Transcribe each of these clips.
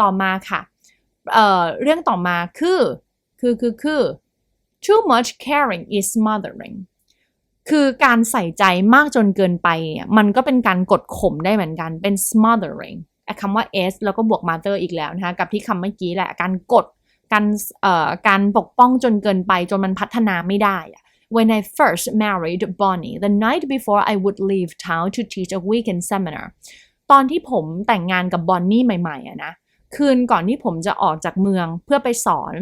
ต่อมาค่ะเอ่อเรื่องต่อมาคือคือคือคือ too much caring is smothering คือการใส่ใจมากจนเกินไป มันก็เป็นการกดข่มได้เหมือนกันเป็น smothering คำว่า s แล้วก็บวก mother อีกแล้วนะคะ กับที่คำเมื่อกี้แหละ การกด การเอ่อการปกป้องจนเกินไป จนมันพัฒนาไม่ได้ When I first married Bonnie the night before I would leave town to teach a weekend seminar ตอนที่ผมแต่งงานกับบอนนี่ใหม่ๆอะนะ คืนก่อนที่ผมจะออกจากเมืองเพื่อไปสอน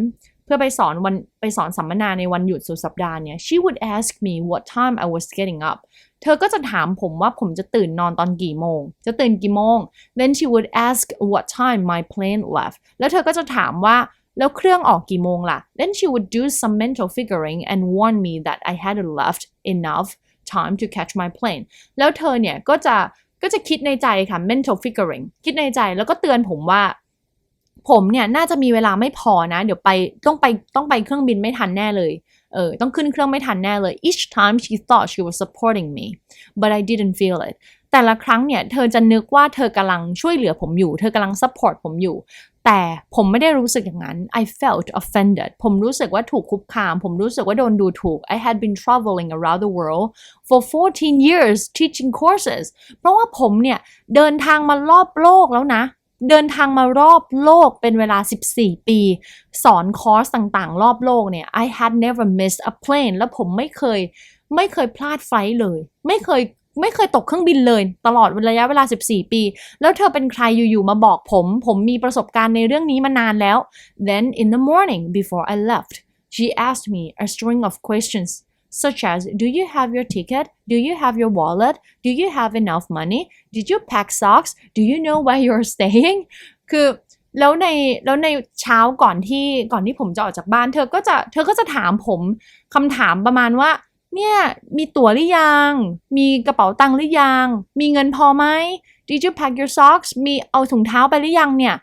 เพื่อไปสอนวันไปสอนสัมมนาในวันหยุดสุดสัปดาห์เนี่ย she would ask me what time I was getting up เธอก็จะถามผมว่าผมจะตื่นนอนตอนกี่โมง จะตื่นกี่โมง then she would ask what time my plane left แล้วเธอก็จะถามว่าแล้วเครื่องออกกี่โมงล่ะ then she would do some mental figuring and warn me that I hadn't left enough time to catch my plane แล้วเธอเนี่ยก็จะก็จะคิดในใจค่ะ mental figuring คิดในใจแล้วก็เตือนผมว่า ผมเนี่ยน่าจะมีเวลาไม่พอนะ เดี๋ยวไปต้องไปต้องไปเครื่องบินไม่ทันแน่เลยเออต้องขึ้นเครื่องไม่ทันแน่เลย each time she thought she was supporting me but I didn't feel it แต่ละครั้งเนี่ยเธอจะนึกว่าเธอกำลังช่วยเหลือผมอยู่ เธอกำลัง support ผมอยู่ แต่ผมไม่ได้รู้สึกอย่างนั้น I felt offended ผมรู้สึกว่าถูกคุกคาม ผมรู้สึกว่าโดนดูถูก I had been traveling around the world for 14 years teaching courses เพราะว่าผมเนี่ยเดินทางมารอบโลกแล้วนะ เดินทางมารอบโลกเป็นเวลา 14 ปี สอนคอร์สต่างๆ รอบโลกเนี่ย I had never missed a plane แล้วผมไม่เคยไม่เคยพลาดไฟล์เลย ไม่เคยไม่เคยตกเครื่องบินเลย ตลอดระยะเวลา 14 ปี แล้วเธอเป็นใครอยู่ๆมาบอกผม ผมมีประสบการณ์ในเรื่องนี้มานานแล้ว then in the morning before I left she asked me a string of questions such as do you have your ticket do you have your wallet do you have enough money did you pack socks do you know where you're staying คือแล้วในแล้วในเช้าก่อนที่ก่อนที่ผมจะออกจากบ้านเธอก็จะเธอก็จะถามผมคำถามประมาณว่า เนี่ยมีตั๋วหรือยัง มีกระเป๋าตังค์หรือยัง มีเงินพอไหม Did you pack your socks มีเอาถุงเท้าไปหรือยังเนี่ย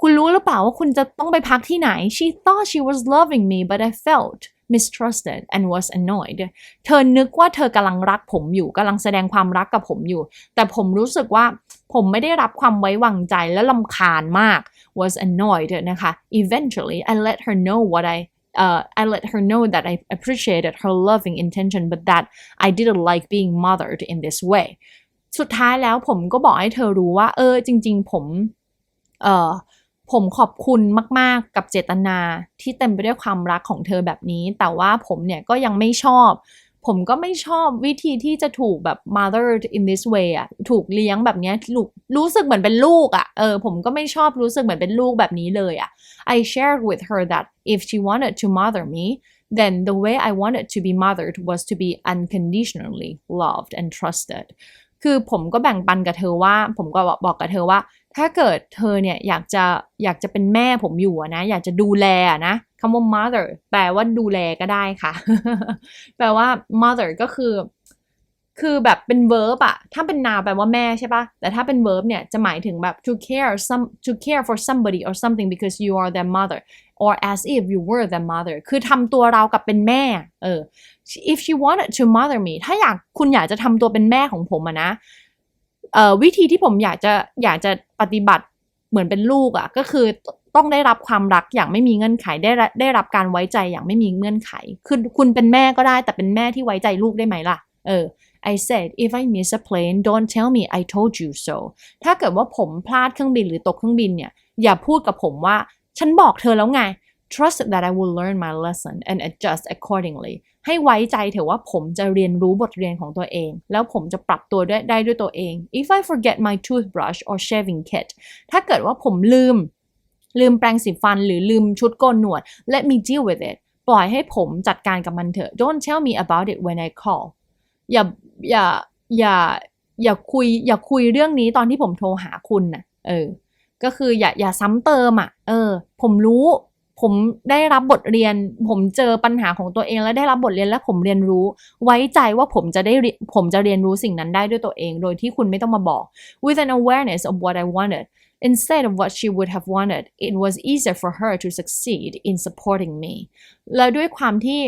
คุณรู้หรือเปล่าว่าคุณจะต้องไปพักที่ไหน She thought she was loving me but I felt mistrusted and was annoyed เธอนึกว่าเธอกำลังรักผมอยู่กำลังแสดงความรักกับผมอยู่ แต่ผมรู้สึกว่าผมไม่ได้รับความไว้วางใจและลำคาญมาก was annoyed นะคะ eventually I let her know what I uh, I let her know that I appreciated her loving intention but that I didn't like being mothered in this way สุดท้ายแล้วผมก็บอกให้เธอรู้ว่า เออจริง ๆ ผมเออ ผมขอบคุณมาก ๆ กับเจตนาที่เต็มไปด้วยความรักของเธอแบบนี้ แต่ว่าผมเนี่ยก็ยังไม่ชอบ ผมก็ไม่ชอบวิธีที่จะถูกแบบ mothered in this way อะถูกเลี้ยงแบบนี้ถูกรู้สึกเหมือนเป็นลูกอะเออ ผมก็ไม่ชอบรู้สึกเหมือนเป็นลูกแบบนี้เลยอะ I shared with her that if she wanted to mother me then the way I wanted to be mothered was to be unconditionally loved and trusted คือผมก็แบ่งปันกับเธอว่า ผมก็บอกกับเธอว่า ถ้าเกิดเธอเนี่ยอยากจะอยากจะเป็นแม่ผมอยู่นะ อยากจะดูแลนะคำว่า mother แปลว่าดูแลก็ได้ค่ะ แปลว่า mother ก็คือ คือแบบเป็น verb อะถ้าเป็น noun แปลว่าแม่ใช่ปะแต่ถ้าเป็น verb เนี่ยจะหมายถึงแบบ to care some to care for somebody or something because you are their mother or as if you were their mother คือทำตัวเรากับเป็นแม่ เออ if she wanted to mother me ถ้าอยากคุณอยากจะทำตัวเป็นแม่ของผมอะนะ วิธีที่ผมอยากจะอยากจะปฏิบัติเหมือนเป็นลูกอะก็คือต้องได้รับความรักอย่างไม่มีเงื่อนไขได้ได้รับการไว้ใจอย่างไม่มีเงื่อนไขคือคุณเป็นแม่ก็ได้แต่เป็นแม่ที่ไว้ใจลูกได้ไหมล่ะเออ I said if I miss a plane don't tell me I told you so ถ้าเกิดว่าผมพลาดเครื่องบินหรือตกเครื่องบินเนี่ย อย่าพูดกับผมว่า ฉันบอกเธอแล้วไง trust that I will learn my lesson and adjust accordingly ให้ไว้ใจเถอะว่าผมจะเรียนรู้บทเรียนของตัวเอง แล้วผมจะปรับตัวได้ได้ด้วยตัวเอง if I forget my toothbrush or shaving kit ถ้าเกิดว่าผมลืม ลืมแปรงสีฟันหรือลืมชุดโกนหนวด let me deal with it ปล่อยให้ผมจัดการกับมันเถอะ don't tell me about it when I call อย่าอย่าอย่าอย่าคุยอย่าคุยเรื่องนี้ตอนที่ผมโทรหาคุณนะเออ ก็คืออย่าอย่าซ้ำเติมอะ เออ ผมรู้ ผมได้รับบทเรียน ผมเจอปัญหาของตัวเอง แล้วได้รับบทเรียนและผมเรียนรู้ ไว้ใจว่าผมจะได้ผมจะเรียนรู้สิ่งนั้นได้ด้วยตัวเอง โดยที่คุณไม่ต้องมาบอก with an awareness of what I wanted instead of what she would have wanted it was easier for her to succeed in supporting me แล้วด้วยความที่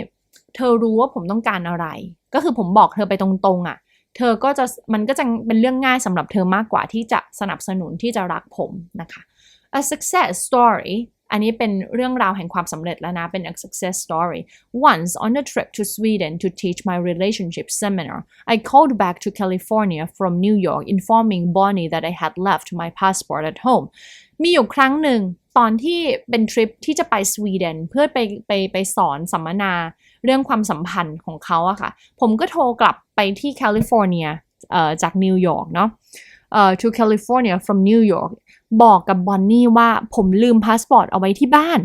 เธอรู้ว่าผมต้องการอะไร ก็คือผมบอกเธอไปตรงๆอะ เธอก็จะมันก็จะเป็นเรื่องง่ายสำหรับเธอมากกว่าที่จะสนับสนุนที่จะรักผมนะคะ a success story อันนี้เป็นเรื่องราวแห่งความสำเร็จแล้วนะเป็น a success story once on a trip to Sweden to teach my relationship seminar I called back to California from New York informing Bonnie that I had left my passport at home มีอยู่ครั้งหนึ่งตอนที่เป็นทริปที่จะไปสวีเดนเพื่อไปไปไปสอนสัมมนาเรื่องความสัมพันธ์ของเขาอะค่ะ ผมก็โทรกลับไปที่แคลิฟอร์เนียจากนิวยอร์กเนาะ เอ่อ to California from New York บอกกับบอนนี่ว่าผมลืมพาสปอร์ตเอาไว้ที่บ้าน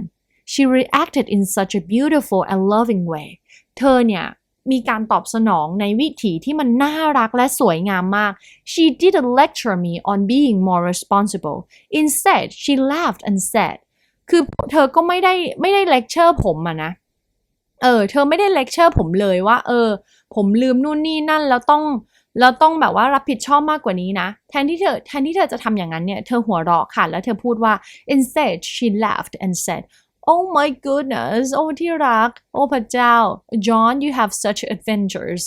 she reacted in such a beautiful and loving way เธอเนี่ยมีการตอบสนองในวิถีที่มันน่ารักและสวยงามมาก she didn't lecture me on being more responsible instead she laughed and said คือเธอก็ไม่ได้ไม่ได้เลคเชอร์ผมอะนะ เออ เธอไม่ได้เลคเชอร์ผมเลยว่า เออ ผมลืมนู่นนี่นั่นแล้วต้อง แล้วต้องแบบว่ารับผิดชอบมากกว่านี้นะ แทนที่เธอแทนที่เธอจะทำอย่างนั้นเนี่ย เธอหัวเราะค่ะ แล้วเธอพูดว่า instead she laughed and said oh my goodness โอ้ที่รัก โอ้พระเจ้า John you have such adventures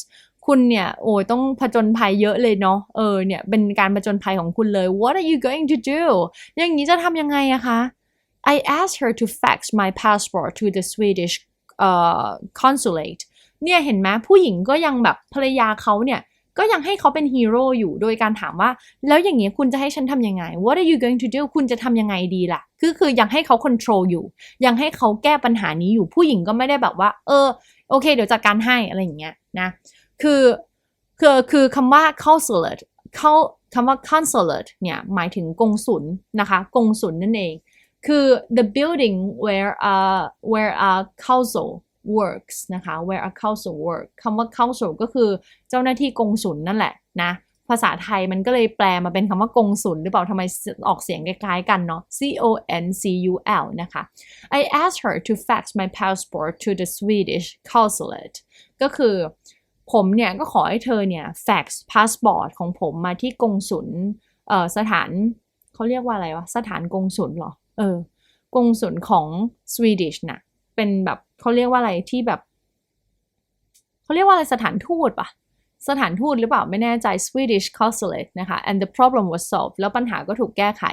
คุณเนี่ย โอ้ยต้องผจญภัยเยอะเลยเนาะ เออ เนี่ย เป็นการผจญภัยของคุณเลย what are you going to do อย่างนี้จะทำยังไงอะคะ I asked her to fax my passport to the Swedish uh, consulate เนี่ย เห็นไหมผู้หญิงก็ยังแบบภรรยาเขาเนี่ย ก็ยังให้เขาเป็นฮีโร่อยู่โดยการถามว่า แล้วอย่างเงี้ยคุณจะให้ฉันทำยังไง What are you going to do คุณจะทำยังไงดีล่ะ คือคือยังให้เขา control อยู่ ยังให้เขาแก้ปัญหานี้อยู่ผู้หญิงก็ไม่ได้แบบว่า เออ โอเค เดี๋ยวจัดการให้อะไรอย่างเงี้ยนะ คือคือคือคำว่า consulate เขาคำว่า consulate เนี่ยหมายถึงกงสุลนะคะ กงสุลนั่นเอง คือ the building where a where a council works นะคะ where a council work คำว่า council ก็คือเจ้าหน้าที่กงสุลนั่นแหละนะ ภาษาไทยมันก็เลยแปลมาเป็นคำว่ากงสุลหรือเปล่าทำไมออกเสียงคล้ายๆกันเนาะ C O N C U L นะคะ I asked her to fax my passport to the Swedish consulate ก็คือผมเนี่ยก็ขอให้เธอเนี่ย fax passport ของผมมาที่กงสุลเอ่อสถานเขาเรียกว่าอะไรวะ สถานกงสุลเหรอ เออ กงสุลของ Swedish น่ะ เป็นแบบ เขาเรียกว่าอะไรที่แบบเขาเรียกว่าอะไรสถานทูตปะสถานทูตหรือเปล่าไม่แน่ใจ Swedish consulate นะคะ and the problem was solved แล้วปัญหาก็ถูกแก้ไข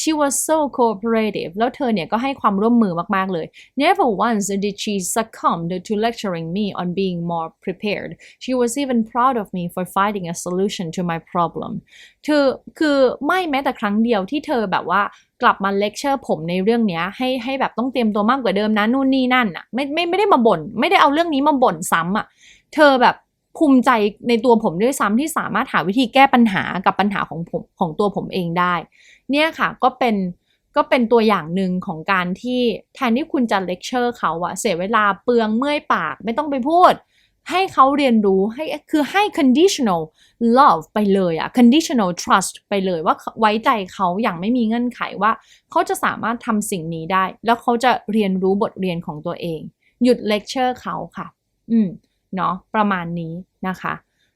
she was so cooperative แล้วเธอเนี่ยก็ให้ความร่วมมือมาก ๆ เลย never once did she succumb to lecturing me on being more prepared she was even proud of me for finding a solution to my problem เธอคือไม่แม้แต่ครั้งเดียวที่เธอแบบว่า กลับมาเลคเชอร์ผมในเรื่องเนี้ยให้ให้แบบต้องเตรียมตัวมากกว่าเดิมนะนู่นนี่นั่นอะไม่ไม่ไม่ได้มาบ่นไม่ได้เอาเรื่องนี้มาบ่นซ้ำอะเธอแบบภูมิใจในตัวผมด้วยซ้ำที่สามารถหาวิธีแก้ปัญหากับปัญหาของผมของตัวผมเองได้ เนี่ยค่ะก็เป็นก็เป็นตัวอย่างหนึ่งของการที่แทนที่คุณจะเลคเชอร์เขาอะเสียเวลาเปลืองเมื่อยปากไม่ต้องไปพูด ให้เขาเรียนรู้ให้คือให้ conditional love ไปเลยอะ conditional trust ไปเลยว่าไว้ใจเขาอย่างไม่มีเงื่อนไขว่า เขาจะสามารถทำสิ่งนี้ได้ แล้วเขาจะเรียนรู้บทเรียนของตัวเอง หยุดเลคเชอร์เขาค่ะ อืม เนาะประมาณนี้นะคะ